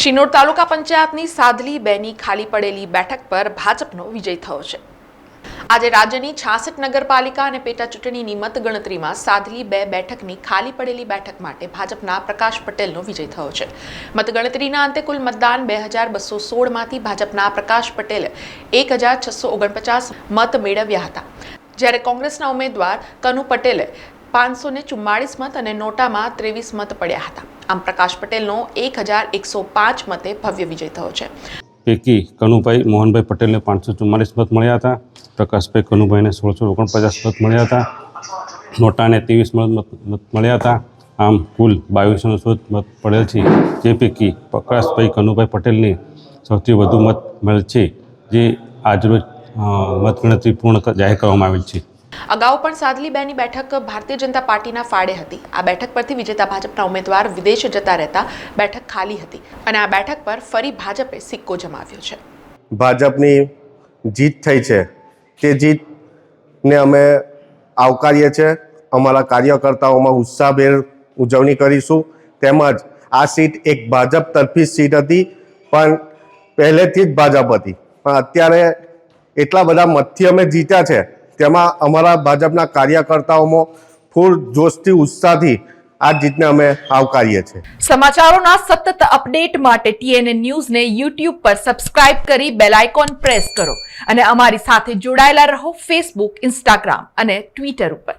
શિનોર તાલુકા પંચાયતની સાદલી બેની ખાલી પડેલી બેઠક પર ભાજપનો વિજય થયો છે. આજે રાજ્યની છાસઠ નગરપાલિકા અને પેટા ચૂંટણીની મતગણતરીમાં સાદલી બે બેઠકની ખાલી પડેલી બેઠક માટે ભાજપના પ્રકાશ પટેલનો વિજય થયો છે. મતગણતરીના અંતે કુલ મતદાન બે હજાર બસો સોળમાંથી ભાજપના પ્રકાશ પટેલે એક હજાર છસો ઓગણપચાસ મત મેળવ્યા હતા. જ્યારે કોંગ્રેસના ઉમેદવાર કનુ પટેલે પાંચસો ને ચુમ્માળીસ મત અને નોટામાં ત્રેવીસ મત પડ્યા હતા. આમ પ્રકાશ પટેલનો એક હજાર એકસો પાંચ મતે ભવ્ય વિજય થયો છે. પૈકી કનુભાઈ, મોહનભાઈ પટેલને પાંચસો ચુમ્માલીસ મત મળ્યા હતા. પ્રકાશભાઈ કનુભાઈને સોળસો ઓગણપચાસ મત મળ્યા હતા. નોટાને ત્રેવીસ મત મળ્યા હતા. આમ કુલ બાવીસો શોધ મત પડેલ છે. જે પૈકી પ્રકાશભાઈ કનુભાઈ પટેલને સૌથી વધુ મત મળેલ છે. જે આજરોજ મતગણતરી પૂર્ણ જાહેર કરવામાં આવેલ છે. અગાઉ પણ સાદલી બેની બેઠક ભારતીય જનતા પાર્ટીના ફાળે હતી. આ બેઠક પરથી વિજેતા ભાજપના ઉમેદવાર વિદેશ જતા રહેતા બેઠક ખાલી હતી અને આ બેઠક પર ફરી ભાજપે સિક્કો જમાવ્યો છે. ભાજપની જીત થઈ છે. તે જીતને અમે આવકારીએ છીએ. અમારા કાર્યકર્તાઓમાં ઉત્સાહભેર ઉજવણી કરીશું. તેમજ આ સીટ એક ભાજપ તરફી સીટ હતી, પણ પહેલેથી જ ભાજપ હતી. પણ અત્યારે એટલા બધા મતથી અમે જીત્યા છે તેમાં અમારા ભાજપના કાર્યકર્તાઓમાં ફૂલ જોશથી, ઉત્સાહથી આ જીતને અમે આવકારીએ છીએ. સમાચારોના સતત અપડેટ માટે ટીએનએ ન્યૂઝને યુટ્યુબ પર સબસ્ક્રાઇબ કરી બેલ આઇકોન પ્રેસ કરો અને અમારી સાથે જોડાયેલા રહો ફેસબુક, ઇન્સ્ટાગ્રામ અને ટ્વિટર ઉપર.